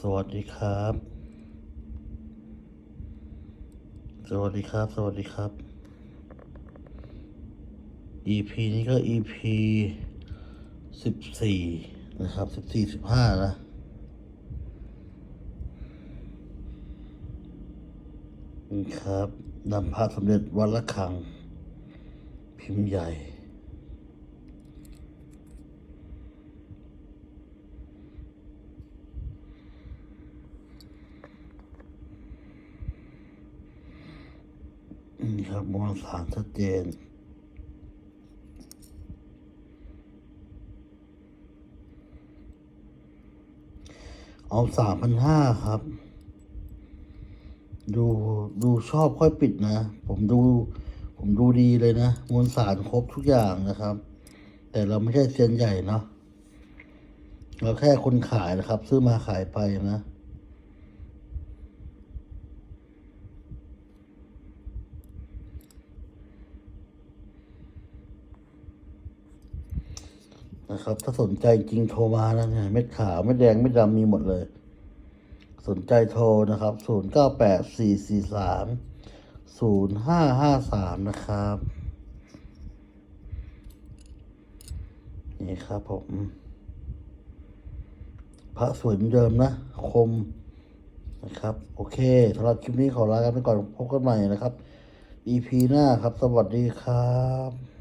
สวัสดีครับ สวัสดีครับ สวัสดีครับ EP นี้ก็ EP สิบสี่นะครับสิบสี่สิบห้านะครับนำพระสมเด็จวัดละคัง พิมพ์ใหญ่ นี่ครับมวลสารชัดเจน เอาสามพันห้าครับ ดูดูชอบค่อยปิดนะ ผมดู ผมดูดีเลยนะ มวลสารครบทุกอย่างนะครับ แต่เราไม่ใช่เซียนใหญ่เนาะเราแค่คนขายนะครับ ซื้อมาขายไปนะ นะครับ ถ้าสนใจจริงโทรมานะเนี่ยเม็ดขาวเม็ดแดงเม็ดดำมีหมดเลย สนใจโทรนะครับศูนย์เก้าแปดสี่สี่สามศูนย์ห้าห้าสามนะครับ นี่ครับผม พระสวยเหมือนเดิมนะ คมนะครับ โอเคสำหรับคลิปนี้ขอลากันไปก่อนพบกันใหม่นะครับ EP หน้าครับ สวัสดีครับ